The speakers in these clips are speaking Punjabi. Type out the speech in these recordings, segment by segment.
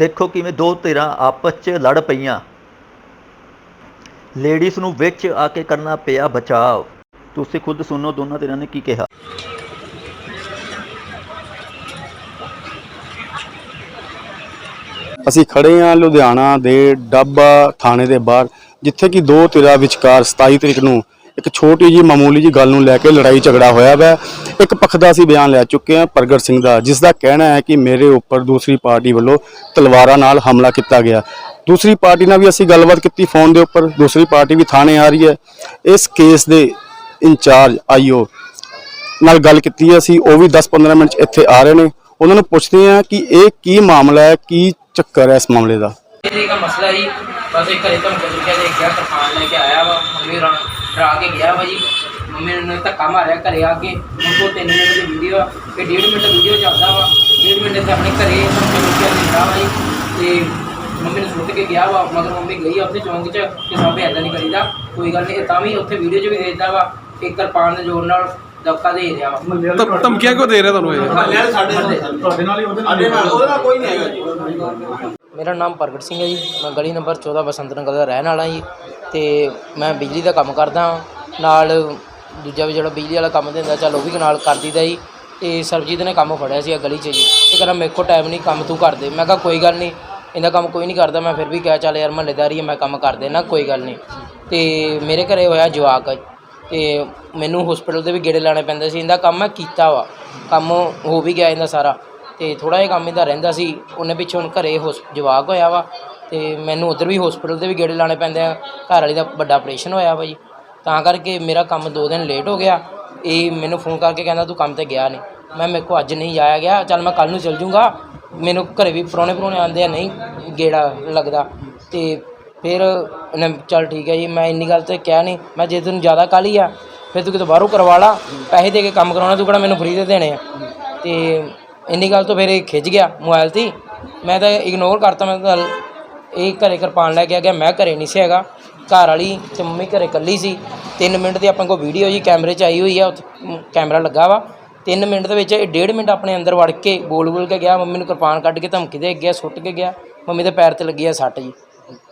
ਦੇਖੋ ਕਿਵੇਂ ਦੋ ਧਿਰਾਂ ਆਪਸ 'ਚ ਲੜ ਪਈਆਂ। ਲੇਡੀਜ਼ ਨੂੰ ਵਿੱਚ ਆ ਕੇ ਕਰਨਾ ਪਿਆ ਬਚਾਅ ਤੁਸੀਂ ਖੁਦ ਸੁਣੋ ਦੋਨਾਂ ਧਿਰਾਂ ਨੇ ਕੀ ਕਿਹਾ। ਅਸੀਂ ਖੜੇ ਹਾਂ ਲੁਧਿਆਣਾ ਦੇ ਡੱਬਾ ਥਾਣੇ ਦੇ ਬਾਹਰ, ਜਿੱਥੇ ਕਿ ਦੋ ਧਿਰਾਂ ਵਿਚਕਾਰ 27 ਤਰੀਕ ਨੂੰ ਇੱਕ ਛੋਟੀ ਜੀ ਮਾਮੂਲੀ ਜੀ ਗੱਲ ਨੂੰ ਲੈ ਕੇ ਲੜਾਈ ਝਗੜਾ ਹੋਇਆ ਵੈ। ਇੱਕ ਪੱਖ ਦਾ ਅਸੀਂ ਬਿਆਨ ਲੈ ਚੁੱਕੇ ਹਾਂ ਪ੍ਰਗਟ ਸਿੰਘ ਦਾ, ਜਿਸ ਦਾ ਕਹਿਣਾ ਹੈ ਕਿ ਮੇਰੇ ਉੱਪਰ ਦੂਸਰੀ ਪਾਰਟੀ ਵੱਲੋਂ ਤਲਵਾਰਾਂ ਨਾਲ ਹਮਲਾ ਕੀਤਾ ਗਿਆ। ਦੂਸਰੀ ਪਾਰਟੀ ਨਾਲ ਵੀ ਅਸੀਂ ਗੱਲਬਾਤ ਕੀਤੀ ਫੋਨ ਦੇ ਉੱਪਰ, ਦੂਸਰੀ ਪਾਰਟੀ ਵੀ ਥਾਣੇ ਆ ਰਹੀ ਹੈ। ਇਸ ਕੇਸ ਦੇ ਇੰਚਾਰਜ ਆਈਓ ਨਾਲ ਗੱਲ ਕੀਤੀ ਹੈ ਅਸੀਂ, ਉਹ ਵੀ 10-15 ਮਿੰਟ ਇੱਥੇ ਆ ਰਹੇ ਨੇ। ਉਹਨਾਂ ਨੂੰ ਪੁੱਛਦੇ ਹਾਂ ਕਿ ਇਹ ਕੀ ਮਾਮਲਾ ਹੈ, ਕੀ ਚੱਕਰ ਹੈ ਇਸ ਮਾਮਲੇ ਦਾ? ਇਹਦੇ ਦਾ ਮਸਲਾ ਜੀ, ਬਸ ਇੱਕ ਘਰੇ ਧਮਕੇ ਚੁੱਕਿਆ ਤੇ ਗਿਆ ਕਿਰਪਾਨ ਲੈ ਕੇ ਆਇਆ ਵਾ, ਮੰਮੀ ਰਾ ਡਰਾ ਕੇ ਗਿਆ ਵਾ ਜੀ। ਮੰਮੀ ਨੇ ਧੱਕਾ ਮਾਰਿਆ ਘਰੇ ਆ ਕੇ। ਹੁਣ ਤੋਂ 3 ਮਿੰਟ ਦੀ ਵੀਡੀਓ ਆ ਤੇ 1.5 ਮਿੰਟ ਵੀਡੀਓ ਚੱਲਦਾ ਵਾ। 1.5 ਮਿੰਟ ਤੇ ਆਪਣੇ ਘਰੇ ਧਮਕੇ ਚੁੱਕਿਆ ਦਿੰਦਾ ਵਾ ਜੀ ਤੇ ਮੰਮੀ ਨੇ ਸੁੱਟ ਕੇ ਗਿਆ ਵਾ ਮਗਰ ਮੰਮੀ ਗਈ ਆ ਉੱਥੇ ਚੌਂਕ 'ਚ ਕਿ ਸਾਬੇ ਐਦਾਂ ਨਹੀਂ ਕਰੀਦਾ। ਕੋਈ ਗੱਲ ਨਹੀਂ ਤਾਂ ਵੀ ਉੱਥੇ ਵੀਡੀਓ 'ਚ ਵੀ ਦੇਖਦਾ ਵਾ ਇੱਕ ਕਿਰਪਾਨ ਦੇ ਜ਼ੋਰ ਨਾਲ ਦਬਕਾ ਦੇ ਰਿਹਾ ਵਾ। ਧਮ- ਧਮਕੀਆਂ ਕਿਉਂ ਦੇ ਰਿਹਾ ਤੁਹਾਨੂੰ ਇਹ? ਮੇਰਾ ਨਾਮ ਪ੍ਰਗਟ ਸਿੰਘ ਹੈ ਜੀ। ਮੈਂ ਗਲੀ ਨੰਬਰ 14 ਬਸੰਤ ਨਗਰ ਦਾ ਰਹਿਣ ਵਾਲਾ ਜੀ। ਅਤੇ ਮੈਂ ਬਿਜਲੀ ਦਾ ਕੰਮ ਕਰਦਾ ਹਾਂ। ਨਾਲ ਦੂਜਾ ਵੀ ਜਿਹੜਾ ਬਿਜਲੀ ਵਾਲਾ ਕੰਮ ਦਿੰਦਾ, ਚੱਲ ਉਹ ਵੀ ਨਾਲ ਕਰ ਦੀਦਾ ਜੀ। ਅਤੇ ਸਰਬਜੀਤ ਨੇ ਕੰਮ ਫੜਿਆ ਸੀ ਗਲੀ 'ਚ ਜੀ। ਇਹ ਕਹਿੰਦਾ, ਮੇਰੇ ਕੋਲ ਟਾਈਮ ਨਹੀਂ, ਕੰਮ ਤੂੰ ਕਰ ਦੇ। ਮੈਂ ਕਿਹਾ, ਕੋਈ ਗੱਲ ਨਹੀਂ, ਇਹਦਾ ਕੰਮ ਕੋਈ ਨਹੀਂ ਕਰਦਾ। ਮੈਂ ਫਿਰ ਵੀ ਕਿਹਾ, ਚੱਲ ਯਾਰ, ਮਹੱਲੇਦਾਰੀ ਹੈ ਮੈਂ ਕੰਮ ਕਰ ਦੇਣਾ, ਕੋਈ ਗੱਲ ਨਹੀਂ। ਅਤੇ ਮੇਰੇ ਘਰੇ ਹੋਇਆ ਜਵਾਕ ਅਤੇ ਮੈਨੂੰ ਹਸਪੀਟਲ ਦੇ ਵੀ ਗੇੜੇ ਲਾਣੇ ਪੈਂਦੇ ਸੀ। ਇਹਦਾ ਕੰਮ ਮੈਂ ਕੀਤਾ ਵਾ। ਕੰਮ ਹੋ ਵੀ ਗਿਆ ਇਹਦਾ ਸਾਰਾ। ਅਤੇ ਥੋੜ੍ਹਾ ਜਿਹਾ ਕੰਮ ਇਹਦਾ ਰਹਿੰਦਾ ਸੀ। ਉਹਨੇ ਪਿੱਛੇ ਹੁਣ ਘਰੇ ਹੋਸ ਜਵਾਕ ਹੋਇਆ ਵਾ। ਤੇ ਮੈਨੂੰ ਉਧਰ ਵੀ ਹਸਪੀਟਲ 'ਤੇ ਵੀ ਗੇੜੇ ਲਾਣੇ ਪੈਂਦੇ ਆ। ਘਰ ਵਾਲੀ ਦਾ ਵੱਡਾ ਆਪਰੇਸ਼ਨ ਹੋਇਆ ਵਾ ਜੀ। ਤਾਂ ਕਰਕੇ ਮੇਰਾ ਕੰਮ 2 ਦਿਨ ਲੇਟ ਹੋ ਗਿਆ। ਇਹ ਮੈਨੂੰ ਫੋਨ ਕਰਕੇ ਕਹਿੰਦਾ, ਤੂੰ ਕੰਮ ਤੇ ਗਿਆ ਨਹੀਂ ਮੈਂ ਮੇਰੇ ਕੋ ਅੱਜ ਨਹੀਂ ਜਾਇਆ ਗਿਆ। ਚੱਲ ਮੈਂ ਕੱਲ ਨੂੰ ਚੱਲ ਜੂੰਗਾ। ਮੈਨੂੰ ਘਰੇ ਵੀ ਪਰੋਣੇ ਪਰੋਣੇ ਆਉਂਦੇ ਆ, ਨਹੀਂ ਗੇੜਾ ਲੱਗਦਾ। ਤੇ ਫਿਰ ਉਹਨੇ ਚੱਲ ਠੀਕ ਹੈ ਜੀ, ਮੈਂ ਇੰਨੀ ਗੱਲ ਤੇ ਕਿਹਾ ਨਹੀਂ ਮੈਂ ਜੇ ਤੈਨੂੰ ਜ਼ਿਆਦਾ ਕਾਹਲੀ ਆ, ਫਿਰ ਤੂੰ ਕਿਤੇ ਬਾਹਰੋਂ ਕਰਵਾ ਲਾ। ਪੈਸੇ ਦੇ ਕੇ ਕੰਮ ਕਰਾਉਣਾ, ਤੂੰ ਕਿਹੜਾ ਮੈਨੂੰ ਫ੍ਰੀ ਦੇ ਦੇਣੇ ਆ? ਤੇ ਇੰਨੀ ਗੱਲ ਤੋਂ ਫਿਰ ਇਹ ਖਿੱਚ ਗਿਆ ਮੋਬਾਈਲ ਤੇ ਮੈਂ ਤਾਂ ਇਗਨੋਰ ਕਰਤਾ, ਮੈਂ ਤਾਂ ਇਹ ਘਰੇ ਕਿਰਪਾਨ ਲੈ ਕੇ ਆ ਗਿਆ, ਮੈਂ ਘਰੇ ਨਹੀਂ ਸੀ ਹੈਗਾ। ਘਰ ਵਾਲੀ ਤੇ ਮੰਮੀ ਘਰੇ ਇਕੱਲੀ ਸੀ। 3 ਮਿੰਟ ਦੀ ਆਪਣੇ ਕੋਲ ਵੀਡੀਓ ਜੀ, ਕੈਮਰੇ 'ਚ ਆਈ ਹੋਈ ਆ, ਉੱਥੇ ਕੈਮਰਾ ਲੱਗਾ ਵਾ। 3 ਮਿੰਟ ਦੇ ਵਿੱਚ ਇਹ ਡੇਢ ਮਿੰਟ ਆਪਣੇ ਅੰਦਰ ਵੜ ਕੇ ਬੋਲ ਬੋਲ ਕੇ ਗਿਆ, ਮੰਮੀ ਨੂੰ ਕਿਰਪਾਨ ਕੱਢ ਕੇ ਧਮਕੀ ਦੇ ਗਿਆ ਸੁੱਟ ਕੇ ਗਿਆ। ਮੰਮੀ ਦੇ ਪੈਰ ਤੇ ਲੱਗੀ ਆ ਸੱਟ ਜੀ।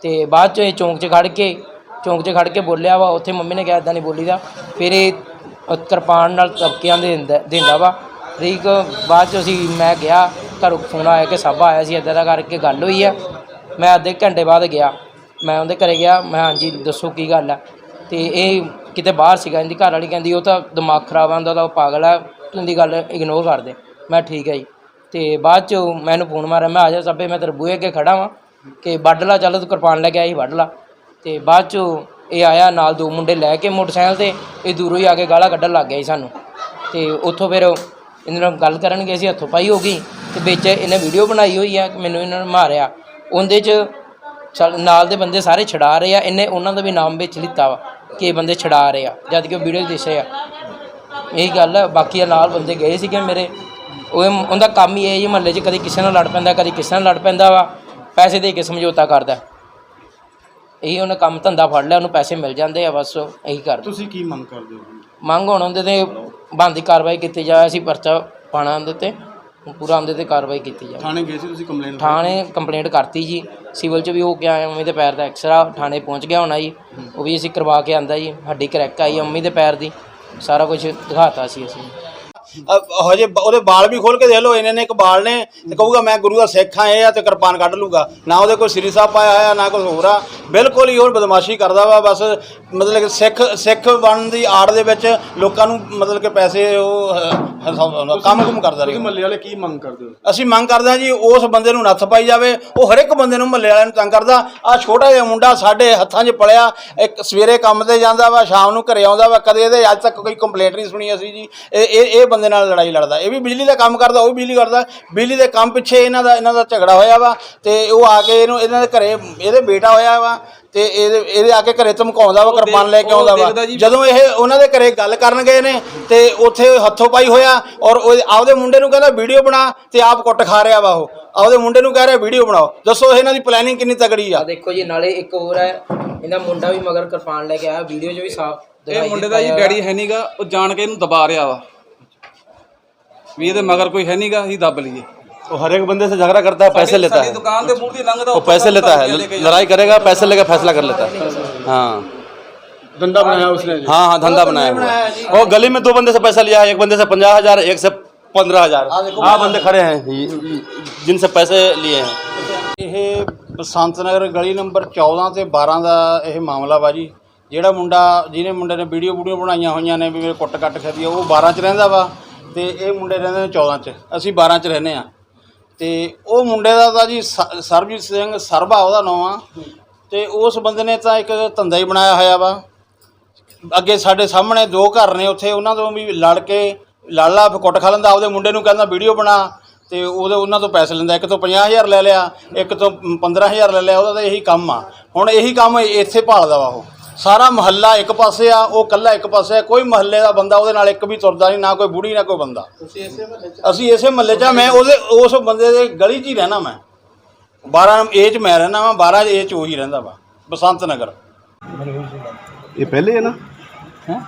ਤੇ ਬਾਅਦ 'ਚ ਇਹ ਚੌਂਕ 'ਚ ਖੜ ਕੇ, ਚੌਂਕ 'ਚ ਖੜ ਕੇ ਬੋਲਿਆ ਵਾ, ਉੱਥੇ ਮੰਮੀ ਨੇ ਕਿਹਾ ਇਦਾਂ ਨਹੀਂ ਬੋਲੀਦਾ। ਫਿਰ ਇਹ ਕਿਰਪਾਨ ਨਾਲ ਤਬਕਿਆਂ ਦੇ ਦਿੰਦਾ ਦਿੰਦਾ ਵਾ। ਠੀਕ ਬਾਅਦ 'ਚ ਅਸੀਂ, ਮੈਂ ਗਿਆ, ਘਰੋਂ ਫੋਨ ਆਇਆ ਕਿ ਸਭ ਆਇਆ ਸੀ ਇੱਦਾਂ ਦਾ ਕਰਕੇ ਗੱਲ ਹੋਈ ਆ। ਮੈਂ ਅੱਧੇ ਘੰਟੇ ਬਾਅਦ ਗਿਆ। ਮੈਂ ਉਹਦੇ ਘਰੇ ਗਿਆ। ਮੈਂ ਹਾਂਜੀ, ਦੱਸੋ ਕੀ ਗੱਲ ਹੈ ਤੇ ਇਹ ਕਿਤੇ ਬਾਹਰ ਸੀਗਾ। ਇਹਦੀ ਘਰ ਵਾਲੀ ਕਹਿੰਦੀ, ਉਹ ਤਾਂ ਦਿਮਾਗ ਖਰਾਬ ਆਂਦਾ ਤਾਂ ਉਹ ਪਾਗਲ ਹੈ ਤੂੰ ਦੀ ਗੱਲ ਇਗਨੋਰ ਕਰ ਦੇ ਮੈਂ ਠੀਕ ਹੈ ਜੀ। ਤੇ ਬਾਅਦ ਚ ਮੈਨੂੰ ਫੋਨ ਮਾਰਿਆ। ਮੈਂ ਆ ਜਾ ਸਭੇ, ਮੈਂ ਤੇਰੇ ਬੂਹੇ ਅੱਗੇ ਖੜਾ ਵਾਂ। ਕਿ ਵੱਢ ਲਾ, ਚੱਲ ਤੂੰ ਕਿਰਪਾਨ ਲੈ ਕੇ ਆਈ ਵੱਢ ਲਾ। ਤੇ ਬਾਅਦ ਚ ਇਹ ਆਇਆ ਨਾਲ ਦੋ ਮੁੰਡੇ ਲੈ ਕੇ ਮੋਟਰਸਾਈਕਲ ਤੇ। ਇਹ ਦੂਰੋਂ ਹੀ ਆ ਕੇ ਗਾਲਾਂ ਕੱਢਣ ਲੱਗ ਗਿਆ ਜੀ ਸਾਨੂੰ। ਤੇ ਉੱਥੋਂ ਫਿਰ ਇਹਨਾਂ ਨਾਲ ਗੱਲ ਕਰਨਗੇ, ਅਸੀਂ ਸੀ ਹੱਥੋਂ ਪਾਈ ਹੋ ਗਈ। ਤੇ ਵਿੱਚ ਇਹਨੇ ਵੀਡੀਓ ਬਣਾਈ ਹੋਈ ਆ ਕਿ ਮੈਨੂੰ ਇਹਨਾਂ ਨੇ ਮਾਰਿਆ। ਉਹਦੇ 'ਚ ਨਾਲ ਦੇ ਬੰਦੇ ਸਾਰੇ ਛਡਾ ਰਹੇ ਆ ਇਹਨੇ ਉਹਨਾਂ ਦਾ ਵੀ ਨਾਮ ਵਿੱਚ ਲਿੱਤਾ ਵਾ ਕਿ ਇਹ ਬੰਦੇ ਛਡਾ ਰਹੇ ਆ ਜਦ ਕਿ ਉਹ ਵੀਡੀਓ ਦਿਸੇ ਆ। ਇਹੀ ਗੱਲ ਆ ਬਾਕੀ ਨਾਲ ਬੰਦੇ ਗਏ ਸੀਗੇ ਮੇਰੇ ਉਹ ਉਹਦਾ ਕੰਮ ਹੀ ਇਹ ਜੀ ਮਹੱਲੇ 'ਚ ਕਦੀ ਕਿਸੇ ਨਾਲ ਲੜ ਪੈਂਦਾ ਕਦੀ ਕਿਸੇ ਨਾਲ ਲੜ ਪੈਂਦਾ ਵਾ ਪੈਸੇ ਦੇ ਕੇ ਸਮਝੌਤਾ ਕਰਦਾ। ਇਹੀ ਉਹਨੇ ਕੰਮ ਧੰਦਾ ਫੜ ਲਿਆ ਉਹਨੂੰ ਪੈਸੇ ਮਿਲ ਜਾਂਦੇ ਆ ਬਸ ਇਹੀ ਕਰਦਾ। ਤੁਸੀਂ ਕੀ ਮੰਗ ਕਰਦੇ ਹੋ? ਮੰਗ ਹੁਣ ਉਹਦੇ ਤੇ ਬਣਦੀ ਕਾਰਵਾਈ ਕੀਤੀ ਜਾਏ ਅਸੀਂ ਪਰਚਾ ਪਾਣਾ ਉਹਦੇ ਤੇ। ਪੂਰਾ ਉਹਦੇ ਤੇ ਕਾਰਵਾਈ ਕੀਤੀ ਜਾਏ ਥਾਣੇ ਗਏ ਸੀ ਤੁਸੀਂ ਕੰਪਲੇਂਟ ਥਾਣੇ ਕੰਪਲੇਂਟ ਕਰਤੀ ਜੀ। ਸਿਵਲ ਚ ਵੀ ਹੋ ਕੇ ਆਏ ਮੰਮੀ ਦੇ ਪੈਰ ਦਾ ਐਕਸਰਾ ਥਾਣੇ ਪਹੁੰਚ ਗਿਆ ਹੋਣਾ ਜੀ। ਉਹ ਵੀ ਅਸੀਂ ਕਰਵਾ ਕੇ ਆਂਦਾ ਜੀ ਹੱਡੀ ਕਰੈਕ ਆਈ ਆ ਮੰਮੀ ਦੇ ਪੈਰ ਦੀ। ਸਾਰਾ ਕੁਝ ਦਿਖਾਤਾ ਸੀ ਅਸੀਂ। ਹਜੇ ਬ- ਉਹਦੇ ਬਾਲ ਵੀ ਖੋਲ ਕੇ ਦੇਖ ਲਓ ਇਹਨੇ ਨੇ ਇੱਕ ਬਾਲ ਨੇ ਤੇ ਕਹੂਗਾ ਮੈਂ ਗੁਰੂ ਦਾ ਸਿੱਖ ਆ ਇਹ ਆ ਤੇ ਕਿਰਪਾਨ ਕੱਢ ਲੂਗਾ ਨਾ ਉਹਦੇ ਕੋਈ ਸ੍ਰੀ ਸਾਹਿਬ ਪਾਇਆ ਹੋਇਆ ਨਾ ਕੋਈ ਹੋਰ ਆ। ਬਿਲਕੁਲ ਹੀ ਹੋਰ ਬਦਮਾਸ਼ੀ ਕਰਦਾ ਵਾ ਬਸ ਮਤਲਬ ਕਿ ਸਿੱਖ ਸਿੱਖ ਬਣਨ ਦੀ ਆੜ ਦੇ ਵਿੱਚ ਲੋਕਾਂ ਨੂੰ ਮਤਲਬ ਕਿ ਪੈਸੇ ਉਹ ਹ- ਹਸਾਉਂਦਾ ਕੰਮ ਕੁਮ ਕਰਦਾ ਤੁਸੀਂ ਰਿਹਾ। ਮਹੱਲੇ ਵਾਲੇ ਕੀ ਮੰਗ ਕਰਦੇ ਹੋ? ਅਸੀਂ ਮੰਗ ਕਰਦੇ ਹਾਂ ਜੀ ਉਸ ਬੰਦੇ ਨੂੰ ਨੱਥ ਪਾਈ ਜਾਵੇ ਉਹ ਹਰ ਇੱਕ ਬੰਦੇ ਨੂੰ ਮਹੱਲੇ ਵਾਲਿਆਂ ਨੂੰ ਤੰਗ ਕਰਦਾ। ਆ ਛੋਟਾ ਜਿਹਾ ਮੁੰਡਾ ਸਾਡੇ ਹੱਥਾਂ 'ਚ ਪਲਿਆ ਇੱਕ ਸਵੇਰੇ ਕੰਮ ਤੇ ਜਾਂਦਾ ਵਾ ਸ਼ਾਮ ਨੂੰ ਘਰੇ ਆਉਂਦਾ ਵਾ ਕਦੇ ਇਹਦੇ ਅੱਜ ਤੱਕ ਕੋਈ ਕੰਪਲੇਂਟ ਨਹੀਂ ਸੁਣੀ ਅਸੀਂ ਜੀ। ਇਹ ਇਹ ਇਹ ਬੰਦੇ ਨਾਲ ਲੜਾਈ ਲੜਦਾ। ਇਹ ਵੀ ਬਿਜਲੀ ਦਾ ਕੰਮ ਕਰਦਾ ਉਹ ਵੀ ਬਿਜਲੀ ਕਰਦਾ। ਬਿਜਲੀ ਦੇ ਕੰਮ ਪਿੱਛੇ ਇਹਨਾਂ ਦਾ ਇਹਨਾਂ ਦਾ ਝਗੜਾ ਹੋਇਆ ਵਾ ਤੇ ਉਹ ਆ ਕੇ ਇਹਨੂੰ ਇਹਨਾਂ ਦੇ ਘਰੇ ਇਹਦੇ ਬੇਟਾ ਹੋਇਆ ਵਾ ਤੇ ਇਹਦੇ ਇਹਦੇ ਆ ਕੇ ਘਰੇ ਧਮਕਾਉਂਦਾ ਵਾ ਕਿਰਪਾਨ ਲੈ ਕੇ ਆਉਂਦਾ ਵਾ। ਜਦੋਂ ਇਹ ਉਹਨਾਂ ਦੇ ਘਰੇ ਗੱਲ ਕਰਨ ਗਏ ਨੇ ਤੇ ਉੱਥੇ ਹੱਥੋਂ ਪਾਈ ਹੋਇਆ ਔਰ ਉਹ ਆਪਦੇ ਮੁੰਡੇ ਨੂੰ ਕਹਿੰਦਾ ਵੀਡੀਓ ਬਣਾ ਤੇ ਆਪ ਕੁੱਟ ਖਾ ਰਿਹਾ ਵਾ ਉਹ। ਆਪਦੇ ਮੁੰਡੇ ਨੂੰ ਕਹਿ ਰਿਹਾ ਵੀਡੀਓ ਬਣਾਓ। ਦੱਸੋ ਇਹਨਾਂ ਦੀ ਪਲੈਨਿੰਗ ਕਿੰਨੀ ਤਗੜੀ ਆ। ਆ ਦੇਖੋ ਜੀ ਨਾਲੇ ਇੱਕ ਹੋਰ ਹੈ ਇਹਦਾ ਮੁੰਡਾ ਵੀ ਮਗਰ ਕਿਰਪਾਨ ਲੈ ਕੇ ਆਇਆ ਵੀਡੀਓ 'ਚ ਵੀ ਸਾਫ਼ ਇਹ ਮੁੰਡੇ ਦਾ ਜੀ ਡੈਡੀ ਹੈ ਨਹੀਂਗਾ ਉਹ ਜਾਣ ਕੇ ਇਹਨੂੰ ਦਬਾ ਰਿਹਾ ਵਾ। ਵੀ ਇਹਦੇ ਮਗਰ ਕੋਈ ਹੈ ਨਹੀਂਗਾ ਅਸੀਂ ਦੱਬ ਲਈਏ वो हर एक बंदे से झगड़ा करता है पैसे लेता है ਦੁਕਾਨ ਤੇ ਮੂਰਤੀ ਲੰਘਦਾ वो पैसे लेता है लड़ाई करेगा पैसे लेकर फैसला कर लेता है हाँ धंधा बनाया उसने हाँ हाँ धंधा बनाया हुआ है। वो गली में दो बंदे से पैसा लिया है एक बंदे से पंद्रह हजार एक से पंद्रह हजार हाँ बंदे खड़े हैं ये- जिनसे पैसे लिए हैं ਇਹ ਬਸੰਤ ਨਗਰ ਗਲੀ ਨੰਬਰ 14 ਤੇ 12 ਦਾ ਇਹ ਮਾਮਲਾ ਵਾ ਜੀ ਜਿਹੜਾ ਮੁੰਡਾ ਜਿਹਨੇ ਮੁੰਡੇ ਨੇ ਵੀਡੀਓ ਵੀਡੀਓ ਬਣਾਈਆਂ ਹੋਈਆਂ ਨੇ ਵੀ ਮੇਰੇ ਕੁੱਟ ਕੱਟ ਖਾਦੀ ਆ ਉਹ 12 ਚ ਰਹਿੰਦਾ ਵਾ ਤੇ ਇਹ ਮੁੰਡੇ ਰਹਿੰਦੇ ਨੇ 14 ਚ, ਅਸੀਂ 12 ਚ ਰਹਿੰਦੇ ਆ ਤੇ ਉਹ ਮੁੰਡੇ ਦਾ ਤਾਂ ਜੀ ਸ- ਸਰਬਜੀਤ ਸਿੰਘ ਸਰਬਾ ਉਹਦਾ ਨਾਂ ਆ। ਤੇ ਉਸ ਬੰਦੇ ਨੇ ਤਾਂ ਇੱਕ ਧੰਦਾ ਹੀ ਬਣਾਇਆ ਹੋਇਆ ਵਾ। ਅੱਗੇ ਸਾਡੇ ਸਾਹਮਣੇ ਦੋ ਘਰ ਨੇ ਉੱਥੇ, ਉਹਨਾਂ ਤੋਂ ਵੀ ਲੜ ਕੇ ਲੜ ਲਾ ਫਿਰ ਕੁੱਟ ਖਾ ਲੈਂਦਾ, ਆਪਦੇ ਮੁੰਡੇ ਨੂੰ ਕਹਿੰਦਾ ਵੀਡੀਓ ਬਣਾ। ਤੇ ਉਹਦੇ, ਉਹਨਾਂ ਤੋਂ ਪੈਸੇ ਲੈਂਦਾ, ਇੱਕ ਤੋਂ 50000 ਲੈ ਲਿਆ, ਇੱਕ ਤੋਂ 15000 ਲੈ ਲਿਆ, ਉਹਦਾ ਤਾਂ ਇਹੀ ਕੰਮ ਆ। ਹੁਣ ਇਹੀ ਕੰਮ ਇੱਥੇ ਭਾਲਦਾ ਵਾ ਉਹ। ਸਾਰਾ ਮਹੱਲਾ ਇੱਕ ਪਾਸੇ ਆ ਉਹ ਕੱਲਾ ਇੱਕ ਪਾਸੇ ਆ। ਕੋਈ ਮਹੱਲੇ ਦਾ ਬੰਦਾ ਉਹਦੇ ਨਾਲ ਇੱਕ ਵੀ ਤੁਰਦਾ ਨਹੀਂ ਨਾ ਕੋਈ ਬੁੜੀ ਨਾ ਕੋਈ ਬੰਦਾ। ਅਸੀਂ ਇਸੇ ਮਹੱਲੇ 'ਚ ਮੈਂ ਉਹਦੇ ਉਸ ਬੰਦੇ ਦੇ ਗਲੀ 'ਚ ਹੀ ਰਹਿਣਾ ਮੈਂ। 12 ਏ 'ਚ ਮੈਂ ਰਹਿਣਾ ਵਾ 12 ਏ 'ਚ ਉਹੀ ਰਹਿੰਦਾ ਵਾ ਬਸੰਤ ਨਗਰ। ਇਹ ਪਹਿਲੇ ਹੈ ਨਾ? ਹੈਂ?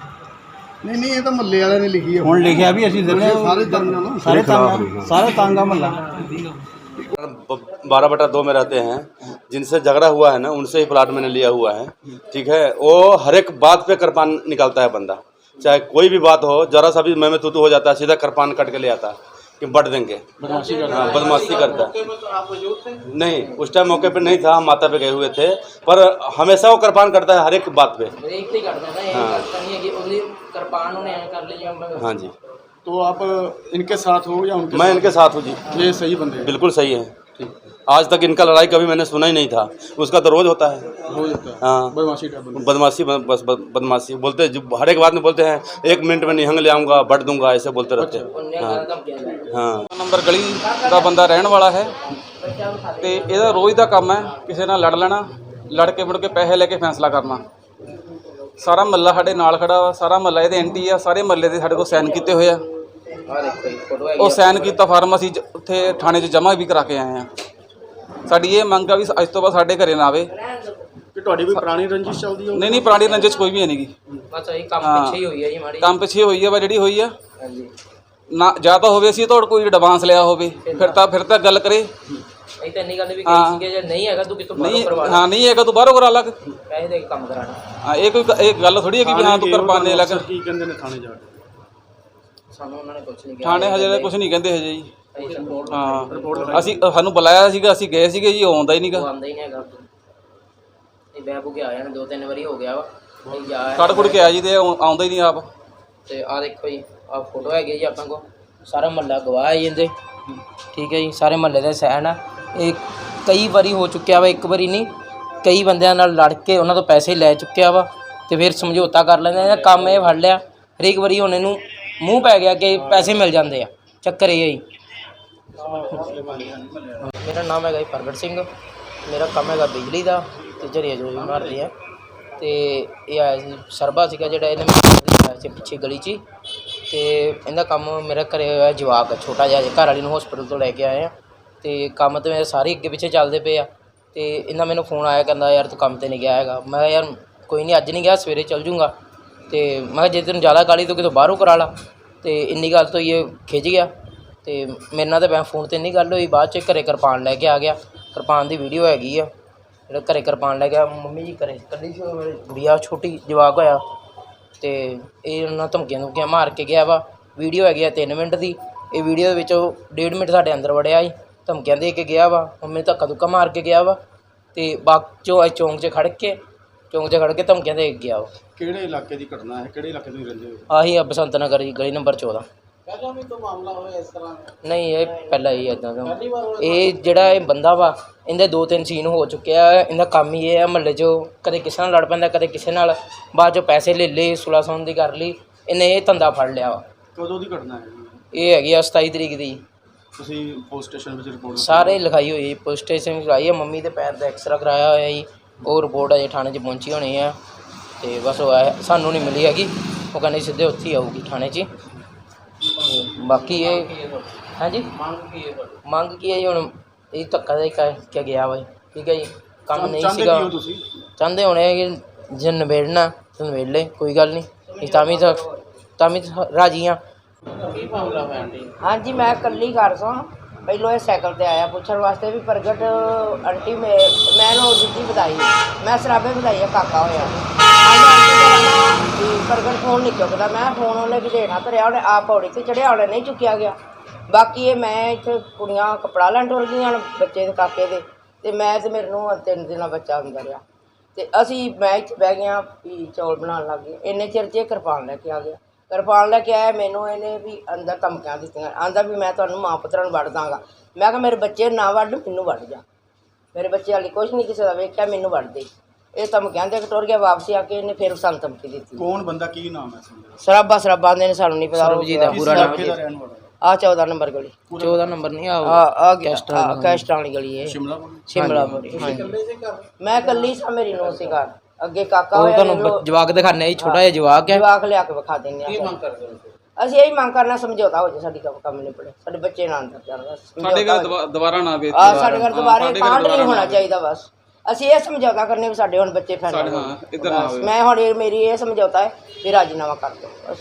ਨਹੀਂ ਨਹੀਂ ਇਹ ਤਾਂ ਮਹੱਲੇ ਵਾਲਿਆਂ ਨੇ ਲਿਖੀ ਹੈ ਹੁਣ ਲਿਖਿਆ ਵੀ ਅਸੀਂ ਦਿੰਦੇ ਸਾਰੇ ਤੰਗ ਸਾਰੇ ਤੰਗ ਸਾਰੇ ਤੰਗ ਆ ਮਹੱਲਾ। बारह बटा दो में रहते हैं जिनसे झगड़ा हुआ है ना उनसे ही प्लाट मैंने लिया हुआ है ठीक है? वो हर एक बात पे कृपान निकालता है बंदा। चाहे कोई भी बात हो जरा सा भी मैं तो हो जाता है सीधा कृपान कट के ले आता है कि बट देंगे। हाँ, बदमाशी करता है। नहीं उस टाइम मौके पे नहीं था हम माता पे गए हुए थे पर हमेशा वो कृपान करता है हर एक बात पे। हाँ हाँ जी। तो आप इनके साथ हो या उनके मैं इनके साथ हूँ जी साथ? ये सही बंदे हैं बिल्कुल सही है आज तक इनका लड़ाई कभी मैंने सुना ही नहीं था उसका तो रोज होता है हो जाता है हाँ बदमाशी का बंदा बदमाशी बस बस बदमाशी बोलते हैं, जो हर एक बात में बोलते हैं एक मिनट में निहंग ले आऊंगा बट दूंगा ऐसे बोलते रहते हैं ਉਹਨੇ ਗੱਲ ਧਮਕੀਆਂ ਦਿੰਦਾ हाँ ਨੰਬਰ ਗਲੀ ਦਾ ਬੰਦਾ ਰਹਿਣ ਵਾਲਾ ਹੈ ਤੇ ਇਹਦਾ ਰੋਜ਼ ਦਾ ਕੰਮ ਹੈ ਕਿਸੇ ਨਾਲ ਲੜ ਲੈਣਾ ਲੜ ਕੇ ਮੁੜ ਕੇ ਪੈਸੇ ਲੈ ਕੇ ਫੈਸਲਾ ਕਰਨਾ ਸਾਰਾ ਮੱਲਾ ਸਾਡੇ ਨਾਲ ਖੜਾ ਵਾ ਸਾਰਾ ਮੱਲਾ ਇਹਦੇ ਐਂਟੀ ਆ ਸਾਰੇ ਮੱਲੇ ਦੇ ਸਾਡੇ ਕੋਲ ਸਾਈਨ ਕੀਤੇ ਹੋਏ ਆ ਆਹ ਦੇਖੋ ਜੀ ਫੋਟੋ ਉਹ ਸਾਈਨ ਕੀਤਾ ਫਾਰਮ ਅਸੀਂ ਜ- ਉੱਥੇ ਥਾਣੇ 'ਚ ਜਮ੍ਹਾਂ ਵੀ ਕਰਾ ਕੇ ਆਏ ਆ। ਸਾਡੀ ਇਹ ਮੰਗ ਆ ਵੀ ਅੱਜ ਤੋਂ ਬਾਅਦ ਸਾਡੇ ਘਰੇ ਨਾ ਆਵੇ। कि ਤੁਹਾਡੀ ਕੋਈ ਪੁਰਾਣੀ ਰੰਜਿਸ਼ ਚੱਲਦੀ ਹੋ ਨਹੀਂ ਨਹੀਂ ਪੁਰਾਣੀ ਰੰਜਿਸ਼ ਕੋਈ ਵੀ ਹੈ ਨਹੀਂਗੀ। ਬਸ ਕੰਮ ਹਾਂ। ਪਿੱਛੇ ਹੀ ਹੋਈ ਹੈ ਜੀ ਮਾੜੀ। ਕੰਮ ਪਿੱਛੇ ਹੋਈ ਆ ਵਾ ਜਿਹੜੀ ਹੋਈ ਆ। ਹਾਂਜੀ। ਨਾ ਜਾਂ ਤਾਂ ਹੋਵੇ ਅਸੀਂ ਤੁਹਾਡੇ ਕੋਈ ਐਡਵਾਂਸ ਲਿਆ ਹੋਵੇ। ਫਿਰ ਤਾਂ ਫਿਰ ਤਾਂ ਗੱਲ ਕਰੇ। ਅਸੀਂ ਤਾਂ ਇੰਨੀ ਗੱਲ ਵੀ ਹਾਂ। ਕਹੀ ਸੀ ਕਿ ਜੇ ਨਹੀਂ ਹੈਗਾ ਤੂੰ ਕਿਤੋਂ ਬਾਹਰੋਂ ਨਹੀਂ ਕਰਵਾ ਲੈ। ਹਾਂ ਨਹੀਂ ਹੈਗਾ ਤੂੰ ਬਾਹਰੋਂ ਕਰਾ ਲੱਗ ਪੈਸੇ ਦੇ ਕੇ ਕੰਮ ਕਰਾਣਾ ਹਾਂ ਇਹ ਕੋਈ ਇਹ ਗੱਲ ਥੋੜੀ ਹੈ ਕਿ ਵੀ ਹਾਂ ਤੂੰ ਕਿਰਪਾਨੇ ਲੱਗ ਕੀ ਕਹਿੰਦੇ ਨੇ ਥਾਣੇ ਜਾ ਕੇ? ਸਾਨੂੰ ਉਹਨਾਂ ਨੇ ਕੁਝ ਨਹੀਂ ਕਿਹਾ। ਥਾਣੇ ਹਜੇ ਕੁਝ ਨਹੀਂ ਕਹਿੰਦੇ ਹਜੇ ਜੀ। ਅਸੀਂ ਤਾਂ ਰਿਪੋਰਟ ਹਾਂ ਅਸੀਂ ਸਾਨੂੰ ਬੁਲਾਇਆ ਸੀਗਾ ਅਸੀਂ ਗਏ ਸੀਗੇ ਜੀ ਉਹ ਆਉਂਦਾ ਹੀ ਨਹੀਂਗਾ ਆਉਂਦਾ ਹੀ ਨਹੀਂ ਹੈਗਾ ਇਹ ਬੈਬੂ ਕੇ ਆਇਆ ਨੇ ਦੋ ਤਿੰਨ ਵਾਰੀ ਹੋ ਗਿਆ ਵਾ। ਨਹੀਂ ਜਾ ਕੜ ਕੁੜ ਕੇ ਆ ਜੀ ਤੇ ਉਹ ਆਉਂਦਾ ਹੀ ਨਹੀਂ ਆਪ। ਤੇ ਆ ਦੇਖੋ ਜੀ ਆ ਫੋਟੋ ਹੈਗੀ ਜੀ ਆਪਾਂ ਕੋ ਸਾਰਾ ਮਹੱਲਾ ਗਵਾਹ ਹੈ ਜੀ ਇਹਦੇ। ਠੀਕ ਹੈ ਜੀ ਸਾਰੇ ਮਹੱਲੇ ਦੇ ਸਹਿਣ ਆ। ਇਹ ਕਈ ਵਾਰੀ ਹੋ ਚੁੱਕਿਆ ਵਾ ਇੱਕ ਵਾਰੀ ਨਹੀਂ। ਕਈ ਬੰਦਿਆਂ ਨਾਲ ਲੜ ਕੇ ਉਹਨਾਂ ਤੋਂ ਪੈਸੇ ਲੈ ਚੁੱਕਿਆ ਵਾ। ਤੇ ਫਿਰ ਸਮਝੌਤਾ ਕਰ ਲੈਂਦੇ ਆ ਕੰਮ ਇਹ ਫੜ ਲਿਆ। ਹਰੇਕ ਵਾਰੀ ਹੁਣ ਇਹਨੂੰ ਮੂੰਹ ਪੈ ਗਿਆ ਕਿ ਪੈਸੇ ਮਿਲ ਜਾਂਦੇ ਆ ਚੱਕਰ ਇਹ ਹੈ ਜੀ। ਮੇਰਾ ਨਾਮ ਹੈਗਾ ਜੀ ਪ੍ਰਗਟ ਸਿੰਘ ਮੇਰਾ ਕੰਮ ਹੈਗਾ ਬਿਜਲੀ ਦਾ ਤੇ ਜਰੀਆ ਜੋ ਵੀ ਮਾਰਦੀ ਹੈ। ਤੇ ਇਹ ਆਇਆ ਸੀ ਸਰਬਾ ਸੀਗਾ ਜਿਹੜਾ ਇਹਨੇ ਮੈਨੂੰ ਆਇਆ ਸੀ ਪਿੱਛੇ ਗਲੀ 'ਚ ਹੀ। ਤੇ ਇਹਦਾ ਕੰਮ ਮੇਰਾ ਘਰੇ ਹੋਇਆ ਜਵਾਕ ਆ, ਛੋਟਾ ਜਿਹਾ ਘਰ ਵਾਲੀ ਨੂੰ ਹਸਪੀਟਲ ਤੋਂ ਲੈ ਕੇ ਆਏ ਆ। ਤੇ ਕੰਮ ਤਾਂ ਮੇਰੇ ਸਾਰੇ ਅੱਗੇ ਪਿੱਛੇ ਚੱਲਦੇ ਪਏ ਆ। ਤੇ ਇਹਨਾਂ ਮੈਨੂੰ ਫੋਨ ਆਇਆ ਕਹਿੰਦਾ ਯਾਰ ਤੂੰ ਕੰਮ ਤੇ ਨਹੀਂ ਗਿਆ ਹੈਗਾ। ਮੈਂ ਕਿਹਾ ਯਾਰ ਕੋਈ ਨਹੀਂ ਅੱਜ ਨਹੀਂ ਗਿਆ ਸਵੇਰੇ ਚੱਲ ਜੂੰਗਾ। ਤੇ ਮੈਂ ਕਿਹਾ ਜੇ ਤੈਨੂੰ ਜ਼ਿਆਦਾ ਕਾਲੀ ਤੂੰ ਕਿਤੋਂ ਬਾਹਰੋਂ ਕਰਾ ਲਾ। ਤੇ ਇੰਨੀ ਗੱਲ ਤੋਂ ਹੀ ਇਹ ਖਿੱਚ ਗਿਆ। ਤੇ ਮੇਰੇ ਨਾਲ ਤਾਂ ਮੈਂ ਫੋਨ ਤੇ ਇੰਨੀ ਗੱਲ ਹੋਈ, ਬਾਅਦ ਚ ਘਰੇ ਕਿਰਪਾਨ ਲੈ ਕੇ ਆ ਗਿਆ। ਕਿਰਪਾਨ ਦੀ ਵੀਡੀਓ ਹੈਗੀ ਆ। ਜਿਹੜਾ ਘਰੇ ਕਿਰਪਾਨ ਲੈ ਗਿਆ ਮੰਮੀ ਜੀ ਘਰੇ ਕੱਲੀ ਸੀ, ਉਹ ਮੇਰੀ ਗੁੜੀਆ, ਛੋਟੀ ਜਵਾਕ ਹੋਇਆ। ਤੇ ਇਹ ਉਹਨਾਂ ਧਮਕੀਆਂ ਧਮਕੀਆਂ ਮਾਰ ਕੇ ਗਿਆ ਵਾ। ਵੀਡੀਓ ਹੈਗੀ ਆ 3 ਮਿੰਟ ਦੀ। ਇਹ ਵੀਡੀਓ ਦੇ ਵਿੱਚ ਉਹ ਡੇਢ ਮਿੰਟ ਸਾਡੇ ਅੰਦਰ ਵੜਿਆ ਸੀ। ਧਮਕੀਆਂ ਦੇ ਕੇ ਗਿਆ ਵਾ। ਮੰਮੀ ਨੂੰ ਧੱਕਾ ਧੁੱਕਾ ਮਾਰ ਕੇ ਗਿਆ ਵਾ। ਤੇ ਬਾਅਦ ਚੋਂ ਇਹ ਚੌਂਕ 'ਚ ਖੜ੍ਹ ਕੇ ਚੌਂਕ 'ਚ ਖੜ ਕੇ ਧਮਕੀਆਂ ਦੇ ਕੇ ਗਿਆ ਵਾ ਕਿਹੜੇ ਇਲਾਕੇ ਦੀ ਘਟਨਾ ਹੈ? ਕਿਹੜੇ ਇਲਾਕੇ ਤੋਂ ਰਹਿੰਦੇ ਹੋ? ਆਹੀ ਆ ਬਸੰਤ ਨਗਰ ਜੀ ਗਲੀ ਨੰਬਰ 14 ਨਹੀਂ ਇਹ ਪਹਿਲਾਂ ਹੀ ਇਦਾਂ ਦਾ। ਇਹ ਜਿਹੜਾ ਇਹ ਬੰਦਾ ਵਾ ਇਹਦੇ ਦੋ ਤਿੰਨ ਸੀਨ ਹੋ ਚੁੱਕਿਆ ਹੈ। ਇਹਦਾ ਕੰਮ ਹੀ ਇਹ ਹੈ ਮਹੱਲੇ 'ਚ ਕਦੇ ਕਿਸੇ ਨਾਲ ਲੜ ਪੈਂਦਾ ਕਦੇ ਕਿਸੇ ਨਾਲ। ਬਾਅਦ 'ਚੋਂ ਪੈਸੇ ਲੈ ਲਏ ਸੁਲਾ ਸੌਣ ਦੀ ਕਰ ਲਈ। ਇਹਨੇ ਇਹ ਧੰਦਾ ਫੜ ਲਿਆ ਵਾ। ਕਦੋਂ ਦੀ ਘਟਨਾ ਹੈ? ਇਹ ਹੈਗੀ ਆ 27 ਤਰੀਕ ਦੀ। ਤੁਸੀਂ ਪੁਲਿਸ ਸਟੇਸ਼ਨ ਵਿੱਚ ਰਿਪੋਰਟ ਸਾਰੇ ਲਿਖਾਈ ਹੋਈ ਪੁਲਿਸ ਸਟੇਸ਼ਨ ਵਿੱਚ ਆਈ ਹੈ ਮੰਮੀ ਦੇ ਪੈਰ ਦਾ ਐਕਸਰਾ ਕਰਾਇਆ ਹੋਇਆ ਜੀ। ਉਹ ਰਿਪੋਰਟ ਅਜੇ ਥਾਣੇ 'ਚ ਪਹੁੰਚੀ ਹੋਣੀ ਆ ਤੇ ਬਸ ਉਹ ਆਇਆ ਸਾਨੂੰ ਨਹੀਂ ਮਿਲੀ ਹੈਗੀ। ਉਹ ਕਹਿੰਦੇ ਸਿੱਧੇ ਉੱਥੇ ਹੀ ਆਊਗੀ ਥਾਣੇ 'ਚ ਹੀ। ਤੇ ਬਾਕੀ ਇਹ ਹਾਂਜੀ? ਮੰਗ ਕੀ ਹੈ ਜੀ ਹੁਣ? ਇਹ ਧੱਕਾ ਦੇ ਕੇ ਗਿਆ ਵਾ। ਠੀਕ ਹੈ ਜੀ ਕੰਮ ਨਹੀਂ ਸੀਗਾ। ਤੁਸੀਂ? ਚਾਹੁੰਦੇ ਹੋਣੇ ਕਿ ਜੇ ਨਿਬੇੜਨਾ ਤਾਂ ਨਿਬੇੜ ਲੈ ਕੋਈ ਗੱਲ ਨਹੀਂ। ਅਸੀਂ ਤਾਂ ਵੀ ਤਾਂ ਤਾਂ ਵੀ ਰਾਜੀ ਹਾਂ। ਹਾਂਜੀ ਮੈਂ ਇਕੱਲੀ ਘਰ ਸਾਂ। ਪਹਿਲੋਂ ਇਹ ਸਾਈਕਲ ਤੇ ਆਇਆ, ਪੁੱਛਣ ਵਾਸਤੇ ਵੀ ਪ੍ਰਗਟ ਆਂਟੀ, ਮੈਂ ਮੈਂ ਨੂੰ ਦਿੱਤੀ ਵਧਾਈ। ਮੈਂ ਸਰਾਬੇ ਵਧਾਈ ਆ, ਕਾਕਾ ਹੋਇਆ। ਵੀ ਪ੍ਰਗਟ ਫੋਨ ਨਹੀਂ ਚੁੱਕਦਾ। ਮੈਂ ਫੋਨ ਉਹਨੇ ਵੀ ਦੇਣਾ ਧਰਿਆ, ਉਹਨੇ ਆਪ ਪੌੜੀ ਤੇ ਚੜਿਆ, ਉਹਨੇ ਨਹੀਂ ਚੁੱਕਿਆ ਗਿਆ। ਬਾਕੀ ਇਹ ਮੈਂ ਇੱਥੇ ਕੁੜੀਆਂ ਕੱਪੜਾ ਲੈਣ ਟੁਰ ਗਈਆਂ ਨੇ, ਬੱਚੇ ਦੇ ਕਾਕੇ ਦੇ। ਤੇ ਮੈਂ ਤੇ ਮੇਰੇ ਨੂੰ ਤਿੰਨ ਦਿਨਾਂ ਬੱਚਾ ਹੁੰਦਾ ਰਿਹਾ। ਤੇ ਅਸੀਂ ਮੈਂ ਇੱਥੇ ਬਹਿ ਗਿਆ ਵੀ ਚੌਲ ਬਣਾਉਣ ਲੱਗ ਗਏ। ਇੰਨੇ ਚਿਰ 'ਚ ਇਹ ਕਿਰਪਾਨ ਲੈ ਕੇ ਆ ਗਿਆ। ਕਿਰਪਾਨ ਲੈ ਕੇ ਆਇਆ ਮੈਨੂੰ ਇਹਨੇ ਵੀ ਅੰਦਰ ਧਮਕੀਆਂ ਦਿੱਤੀਆਂ। ਆਂਦਾ ਵੀ ਮੈਂ ਤੁਹਾਨੂੰ ਮਾਂ ਪੁੱਤਰਾਂ ਨੂੰ ਵੱਢ ਦਾਂਗਾ। ਮੈਂ ਕਿਹਾ ਮੇਰੇ ਬੱਚੇ ਨਾ ਵੱਢ ਮੈਨੂੰ ਵੱਢ ਜਾ। ਮੇਰੇ ਬੱਚੇ ਹਾਲੇ ਕੁਛ ਨਹੀਂ ਕਿਸੇ ਦਾ ਵੇਖਿਆ ਮੈਨੂੰ ਵੱਢ ਦੇ। ਇਹ ਧਮਕੀਆਂ ਦੇ ਟੁਰ ਗਿਆ ਵਾਪਸੀ ਆ ਕੇ ਇਹਨੇ ਫਿਰ ਸਾਨੂੰ ਧਮਕੀ ਦਿੱਤੀ। ਕੌਣ ਬੰਦਾ ਕੀ ਨਾਮ ਹੈ ਸਰਾਬਾ ਸਰਾਬਾ ਦੇ ਨੇ ਸਾਨੂੰ ਨਹੀਂ ਪਤਾ। ਸਰਬਜੀਤ ਦਾ ਪੂਰਾ ਨਾਮ ਰਹਿਣ ਵਾਲਾ ਆ 14 ਨੰਬਰ ਗਲੀ। 14 ਨੰਬਰ ਨਹੀਂ ਆ ਆ ਆ ਗਿਆ। ਕੈਸਟਾਂ ਵਾਲੀ। ਗਲੀ ਹੈ ਸ਼ਿਮਲਾ ਸ਼ਿਮਲਾ ਮੋੜੀ ਹਾਂਜੀ। ਮੈਂ ਇਕੱਲੀ ਸਾਂ ਮੇਰੀ ਨੂੰ ਸੀ ਘਰ। ਅੱਗੇ ਕਾਕਾ ਉਹ ਹੋਇਆ ਤੁਹਾਨੂੰ ਦੇਖ ਲਓ। ਬ- ਜਵਾਕ ਦਿਖਾਣੇ ਜੀ ਛੋਟਾ ਜਿਹਾ ਜਵਾਕ ਹੈ। ਜਵਾਕ ਲਿਆ ਕੇ ਵਿਖਾ ਦਿੰਦੇ ਆ ਕੀ ਮੰਗ ਕਰਦੇ ਅਸੀਂ ਇਹੀ ਮੰਗ ਕਰਨਾ ਸਮਝੌਤਾ ਹੋ ਜੇ ਸਾਡੀ ਕੰਮ ਕੰਮ ਨਹੀਂ ਪੜੇ ਸਾਡੇ ਬੱਚੇ ਨਾ ਅੰਦਰ ਜਾਣ ਬਸ ਸਾਡੇ ਘਰ ਦੁਬਾ- ਦੁਬਾਰਾ ਨਾ ਵੇਚ ਆ ਸਾਡੇ ਘਰ ਦੁਬਾਰੇ ਕਾਂਡ ਨਹੀਂ ਹੋਣਾ ਚਾਹੀਦਾ ਬਸ। ਅਸੀਂ ਇਹ ਸਮਝੌਤਾ ਕਰਨੇ ਵੀ ਸਾਡੇ ਹੁਣ ਬੱਚੇ ਫੈਲ ਸਾਡੇ ਹਾਂ, ਇੱਧਰ ਨਾ ਹੋਵੇ। ਮੈਂ ਹੁਣ ਇਹ ਮੇਰੀ ਇਹ ਸਮਝੌਤਾ ਹੈ ਵੀ ਰਾਜੀਨਾਮਾ ਕਰ ਦਿਓ ਬਸ।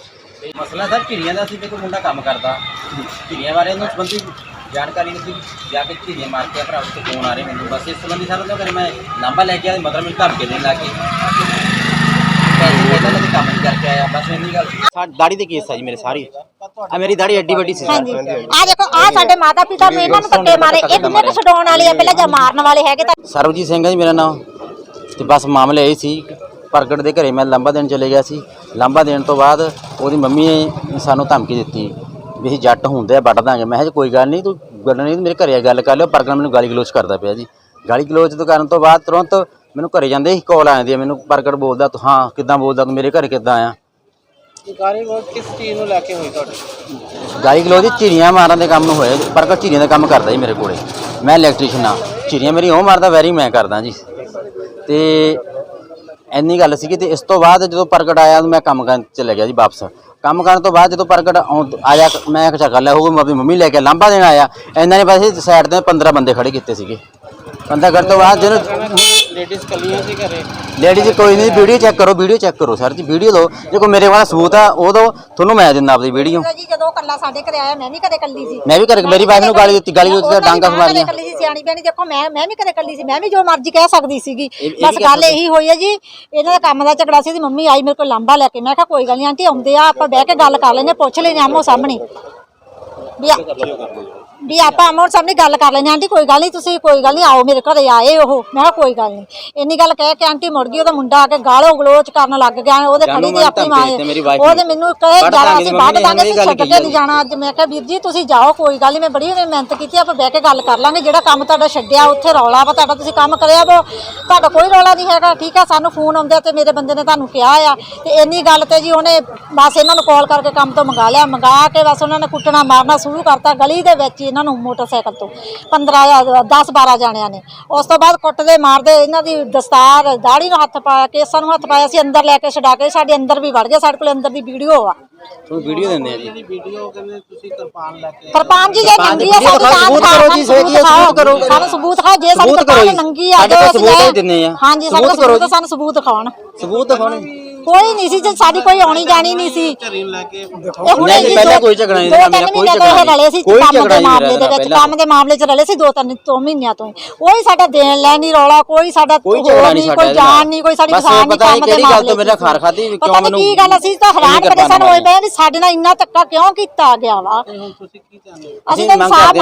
ਮਸਲਾ ਸਰ ਝਿੜੀਆਂ ਦਾ ਸੀ ਕਿ ਕੋਈ ਮੁੰਡਾ ਕੰਮ ਕਰਦਾ। ਝਿੜੀਆਂ ਬਾਰੇ ਉਹਨੂੰ ਸੰਬੰਧੀ ਜਾਣਕਾਰੀ ਨਹੀਂ ਸੀ ਜਾ ਕੇ ਝਿੜੀਆਂ ਮਾਰ ਕੇ ਭਰਾ ਉੱਤੇ ਫੋਨ ਆ ਰਹੇ ਮੈਨੂੰ। ਬਸ ਇਸ ਸੰਬੰਧੀ ਸਰ ਉਹਦਾ ਘਰੇ ਮੈਂ ਲਾਂਬਾ ਲੈ ਕੇ ਆਇਆ ਮਤਲਬ ਮੈਨੂੰ ਧਮਕੇ ਦੇਣ ਲੱਗ ਗਏ। ਪੈਸੇ ਪਹਿਲਾਂ ਲੱਗੇ ਕੰਮ ਨਹੀਂ ਕਰਕੇ ਆਇਆ ਬਸ ਇੰਨੀ ਗੱਲ। ਸਾਡੀ ਦਾੜੀ ਦੇ ਕੇਸ ਆ ਜੀ ਮੇਰੇ ਸਾਰੀ। ਆ ਮੇਰੀ ਦਾੜੀ ਐਡੀ ਵੱਡੀ ਸੀ। ਹਾਂਜੀ। ਆ ਦੇਖੋ ਆ ਸਾਡੇ ਮਾਤਾ ਪਿਤਾ ਨੂੰ ਇਹਨਾਂ ਨੂੰ ਧੱਕੇ ਮਾਰੇ। ਇਹ ਕਿੰਨੇ ਕੁ ਛਡਾਉਣ ਵਾਲੇ ਆ ਪਹਿਲਾਂ ਜਾਂ ਮਾਰਨ ਵਾਲੇ ਹੈਗੇ ਤਾਂ ਸਰਬਜੀਤ ਸਿੰਘ ਜੀ ਮੇਰਾ ਨਾਮ। ਤੇ ਬਸ ਮਾਮਲਾ ਇਹ ਸੀ ਪ੍ਰਗਟ ਦੇ ਘਰੇ ਮੈਂ ਲਾਂਬਾ ਦੇਣ ਚਲੇ ਗਿਆ ਸੀ। ਲਾਂਬਾ ਦੇਣ ਤੋਂ ਬਾਅਦ ਉਹਦੀ ਮੰਮੀ ਨੇ ਸਾਨੂੰ ਧਮਕੀ ਦਿੱਤੀ। ਵੀ ਅਸੀਂ ਜੱਟ ਹੁੰਦੇ ਆ ਵੱਢ ਦਾਂਗੇ। ਮੈਂ ਕਿਹਾ ਜੀ ਕੋਈ ਗੱਲ ਨਹੀਂ ਤੂੰ ਗੱਲ ਨਹੀਂ ਮੇਰੇ ਘਰੇ ਆ ਗੱਲ ਕਰ ਲਿਓ ਪ੍ਰਗਟ ਮੈਨੂੰ ਗਾਲੀ ਗਲੋਚ ਕਰਦਾ ਪਿਆ ਜੀ। ਗਾਲੀ ਗਲੋਚ ਤੋਂ ਕਰਨ ਤੋਂ ਬਾਅਦ ਤੁਰੰਤ ਮੈਨੂੰ ਘਰੇ ਜਾਂਦੇ ਹੀ ਕਾਲ ਆ ਜਾਂਦੀ ਹੈ ਮੈਨੂੰ ਪ੍ਰਗਟ ਬੋਲਦਾ ਤੂੰ ਹਾਂ ਕਿੱਦਾਂ ਬੋਲਦਾ ਤੂੰ ਮੇਰੇ ਘਰੇ ਕਿੱਦਾਂ ਆਇਆ? ਗਾਲੀ ਕਿਸ ਚੀਜ਼ ਨੂੰ ਲੈ ਕੇ ਹੋਈ ਤੁਹਾਡੇ? ਗਾਲੀ ਗਲੋਚ ਚਿੜੀਆਂ ਮਾਰਨ ਦੇ ਕੰਮ ਨੂੰ ਹੋਇਆ ਪ੍ਰਗਟ ਚਿੜੀਆਂ ਦਾ ਕੰਮ ਕਰਦਾ ਜੀ ਮੇਰੇ ਕੋਲੇ। ਮੈਂ ਇਲੈਕਟ੍ਰੀਸ਼ੀਅਨ ਆ ਚਿੜੀਆਂ ਮੇਰੀ ਉਹ ਮਾਰਦਾ ਵੈਰੀ ਮੈਂ ਕਰਦਾ ਜੀ। ਤੇ ਇੰਨੀ ਗੱਲ ਸੀਗੀ ਤੇ ਇਸ ਤੋਂ ਬਾਅਦ ਜਦੋਂ ਪ੍ਰਗਟ ਆਇਆ ਮੈਂ ਕੰਮ ਕਰਨ ਚਲੇ ਗਿਆ ਜੀ ਵਾਪਸ। ਕੰਮ ਕਰਨ ਤੋਂ ਬਾਅਦ ਜਦੋਂ ਪ੍ਰਗਟ ਆਉਂ- ਆਇਆ ਮੈਂ ਕਿਹਾ ਚੱਲ ਲੈ ਹੋਊ ਮੈਂ ਆਪਣੀ ਮੰਮੀ ਲੈ ਕੇ ਲਾਂਭਾ ਦੇਣ ਆਇਆ। ਇਹਨਾਂ ਨੇ ਬਸ ਸਾਈਡ ਤੇ 15 ਬੰਦੇ ਖੜੇ ਕੀਤੇ ਸੀਗੇ। ਬੰਦਾ ਕਰਨ ਤੋਂ ਬਾਅਦ ਜਦੋਂ ਲੇਡੀਜ਼ ਕੱਲੀਆਂ ਸੀ ਘਰੇ? ਲੇਡੀ ਜੀ ਕੋਈ ਨਹੀਂ ਵੀਡੀਓ ਚੈੱਕ ਕਰੋ ਵੀਡੀਓ ਚੈੱਕ ਕਰੋ ਸਰ ਜੀ ਵੀਡੀਓ ਲਓ। ਜੇ ਕੋਈ ਮੇਰੇ ਕੋਲ ਸਬੂਤ ਆ ਉਹ ਦਿਓ ਤੁਹਾਨੂੰ ਮੈਂ ਦਿੰਦਾ ਆਪਦੀ ਵੀਡੀਓ ਜੀ ਜਦੋਂ ਕੱਲਾ ਸਾਡੇ ਘਰੇ ਆਇਆ ਮੈਂ ਵੀ ਕਦੇ ਕੱਲੀ ਸੀ। ਮੈਂ ਵੀ ਕਰ ਮੇਰੀ ਵਾਈਫ ਨੂੰ ਗਾਲੀ ਦਿੱਤੀ ਗਾਲੀ ਦਿੱਤੀ ਡਾਂਗਾ ਮਾਰੀਆਂ ਸੀ। ਸਿਆਣੀ ਬਿਆਣੀ ਦੇਖੋ ਮੈਂ ਮੈਂ ਵੀ ਕਦੇ ਕੱਲੀ ਸੀ ਮੈਂ ਵੀ ਜੋ ਮਰਜ਼ੀ ਕਹਿ ਸਕਦੀ ਸੀਗੀ। ਬਸ ਗੱਲ ਇਹੀ ਹੋਈ ਹੈ ਜੀ ਇਹਨਾਂ ਦਾ ਕੰਮ ਦਾ ਝਗੜਾ ਸੀ ਦੀ ਮੰਮੀ ਆਈ ਮੇਰੇ ਕੋਲ ਲਾਂਬਾ ਲੈ ਕੇ। ਮੈਂ ਕਿਹਾ ਕੋਈ ਗੱਲ ਨਹੀਂ ਆਂਟੀ ਆਉਂਦੇ ਆ ਆਪਾਂ ਬਹਿ ਕੇ ਗੱਲ ਕਰ ਲੈਨੇ ਪੁੱਛ ਲੈਨੇ ਆਮੋ ਸਾਹਮਣੇ। ਵੀ ਆ- ਵੀ ਆਪਾਂ ਆਮੋ ਸਾਹਮਣੇ ਗੱਲ ਕਰ ਲੈਨੇ ਆਂਟੀ ਕੋਈ ਗੱਲ ਨਹੀਂ ਤੁਸੀਂ ਕੋਈ ਗੱਲ ਨਹੀਂ ਆਓ ਮੇਰੇ ਘਰੇ ਆਏ ਉਹ। ਮੈਂ ਕਿਹਾ ਕੋਈ ਗੱਲ ਨਹੀਂ। ਇੰਨੀ ਗੱਲ ਕਹਿ ਕੇ ਆਂਟੀ ਮੁੜ ਗਈ ਉਹਦਾ ਮੁੰਡਾ ਆ ਕੇ ਗਾਲੋਂ ਗਲੋਚ ਕਰਨ ਲੱਗ ਗਿਆ। ਉਹਦੇ ਖੜੀ ਦੀ ਆਪਣੀ ਮਾਂ ਉਹਦੇ ਨੇ। ਮੈਨੂੰ ਕਹੇ ਜਾਣਾ ਅਸੀਂ ਨੇ ਦਾਂਗੇ ਅਸੀਂ ਛੱਡ ਕੇ ਨਹੀਂ ਜਾਣਾ। ਅੱਜ ਮੈਂ ਕਿਹਾ ਵੀਰ ਜੀ ਤੁਸੀਂ ਜਾਓ ਕੋਈ ਗੱਲ ਨਹੀਂ ਮੈਂ ਬੜੀ ਮਿਹਨਤ ਕੀਤੀ ਆਪਾਂ ਬਹਿ ਕੇ ਗੱਲ ਕਰ ਲਾਂਗੇ। ਜਿਹੜਾ ਕੰਮ ਤੁਹਾਡਾ ਛੱਡਿਆ ਉੱਥੇ ਰੌਲਾ ਵਾ ਤੁਹਾਡਾ ਤੁਸੀਂ ਕੰਮ ਕਰਿਆ ਵਾ। ਤੁਹਾਡਾ ਕੋਈ ਰੌਲਾ ਨਹੀਂ ਹੈਗਾ ਠੀਕ ਆ? ਸਾਨੂੰ ਫੋਨ ਆਉਂਦੇ ਤੇ ਮੇਰੇ ਬੰਦੇ ਨੇ ਤੁਹਾਨੂੰ ਕਿਹਾ ਆ। ਤੇ ਇੰਨੀ ਗੱਲ ਤੇ ਜੀ ਉਹਨੇ ਬਸ ਇਹਨਾਂ ਨੂੰ ਕਾਲ ਕਰਕੇ ਕੰਮ ਤੋਂ ਮੰਗਾ ਲਿਆ। ਮੰਗਾ ਕੇ ਬਸ ਉਹਨਾਂ ਨੇ ਕੁੱਟਣਾ ਮਾਰਨਾ ਸ਼ੁਰੂ ਕਰਤਾ ਗਲੀ ਦੇ ਵਿੱਚ ਇਹਨਾਂ ਨੂੰ ਮੋਟਰਸਾਈਕਲ ਤੋਂ 15 10 12 ਜਾਣਿਆਂ ਨੇ ਉਸ ਤੋਂ ਬਾਅਦ ਕੁੱਟਦੇ ਮਾਰਦੇ ਇਹਨਾਂ ਦੀ ਦਸਤਾਰ ਦਾੜੀ ਨੂੰ ਹੱਥ ਪਾਇਆ ਕੇਸਾਂ ਨੂੰ ਹੱਥ ਪਾਇਆ ਸੀ ਅੰਦਰ ਲੈ ਕੇ ਛਡਾ ਕੇ ਸਾਡੇ ਅੰਦਰ ਵੀ ਵੜ ਗਏ ਸਾਡੇ ਕੋਲ ਅੰਦਰ ਦੀ ਵੀਡੀਓ ਆ ਤੁਹਾਨੂੰ ਵੀਡੀਓ ਦਿੰਦੇ ਆ ਜੀ ਵੀਡੀਓ ਕਹਿੰਦੇ ਤੁਸੀਂ ਕਿਰਪਾਨ ਲੈ ਕੇ ਕਿਰਪਾਨ ਜੀ ਜੇ ਨੰਗੀ ਆ ਸਾਡੀ ਸਬੂਤ ਕਰੋ ਜੀ, ਹੈ, ਸਬੂਤ ਕਰੋ। ਸਾਨੂੰ ਸਬੂਤ ਦਿਖਾਓ ਜੇ ਸਾਡੀ ਕਿਰਪਾਨ। ਨੰਗੀ ਆ ਸਾਡੇ ਕੋਲ ਸਬੂਤ ਦਿੰਦੇ ਆ। ਹਾਂਜੀ ਸਾਡੇ ਸਬੂਤ ਕੋਲ ਸਬੂਤ। ਸਾਨੂੰ ਸਬੂਤ ਦਿਖਾਉਣ ਸਬੂਤ ਦਿਖਾਉਣੇ ਕੋਈ ਨਹੀਂ ਸੀ ਜੇ ਸਾਡੀ ਕੋਈ ਆਉਣੀ ਜਾਣੀ ਨਹੀਂ ਸੀ। ਝਰੀਨ ਲੈ ਕੇ ਇਹ ਹੁਣੇ ਨਹੀਂ, ਜੀ ਪਹਿਲਾਂ ਦੋ- ਕੋਈ ਝਗੜਾ ਨਹੀਂ ਦੋ ਮੇਰਾ, ਤਿੰਨ ਕੋਈ ਮਹੀਨੇ ਝਗੜਾ ਤੋਂ ਇਹ ਨਹੀਂ। ਰਲੇ ਸੀ ਕੋਈ ਕੰਮ ਝਗੜਾ ਦੇ ਨਹੀਂ ਮਾਮਲੇ ਦੇ ਮੇਰਾ ਵਿੱਚ ਪਹਿਲਾਂ। ਕੰਮ ਦੇ ਮਾਮਲੇ 'ਚ ਰਲੇ ਸੀ ਦੋ ਤਿੰਨ ਮਹੀਨਿਆਂ ਤੋਂ। ਕੋਈ ਸਾਡਾ ਦੇਣ ਲੈਣ ਨਹੀਂ ਰੌਲਾ ਕੋਈ ਸਾਡਾ ਕੋਈ ਨਹੀਂ ਜਾਣ। ਨਹੀਂ ਕੋਈ ਸਾਡੀ ਕਿਸਾਨ ਨਹੀਂ ਨਹੀਂ ਕੰਮ ਦੇ ਕਿਹੜੀ ਗੱਲ ਮਾਮਲੇ ਤੋਂ ਮੇਰਾ ਖਾਰ ਪਤਾ ਕਿਉਂ ਨਹੀਂ ਮੈਨੂੰ ਕੀ ਗੱਲ ਅਸੀਂ ਤਾਂ ਹੈਰਾਨ ਬੜੇ ਸਾਨੂੰ ਹੋਏ ਪਏ ਵੀ ਸਾਡੇ ਨਾਲ ਇੰਨਾ ਧੱਕਾ ਕਿਉਂ ਕੀਤਾ ਗਿਆ ਵਾ? ਅਸੀਂ ਤਾਂ ਇਨਸਾਫ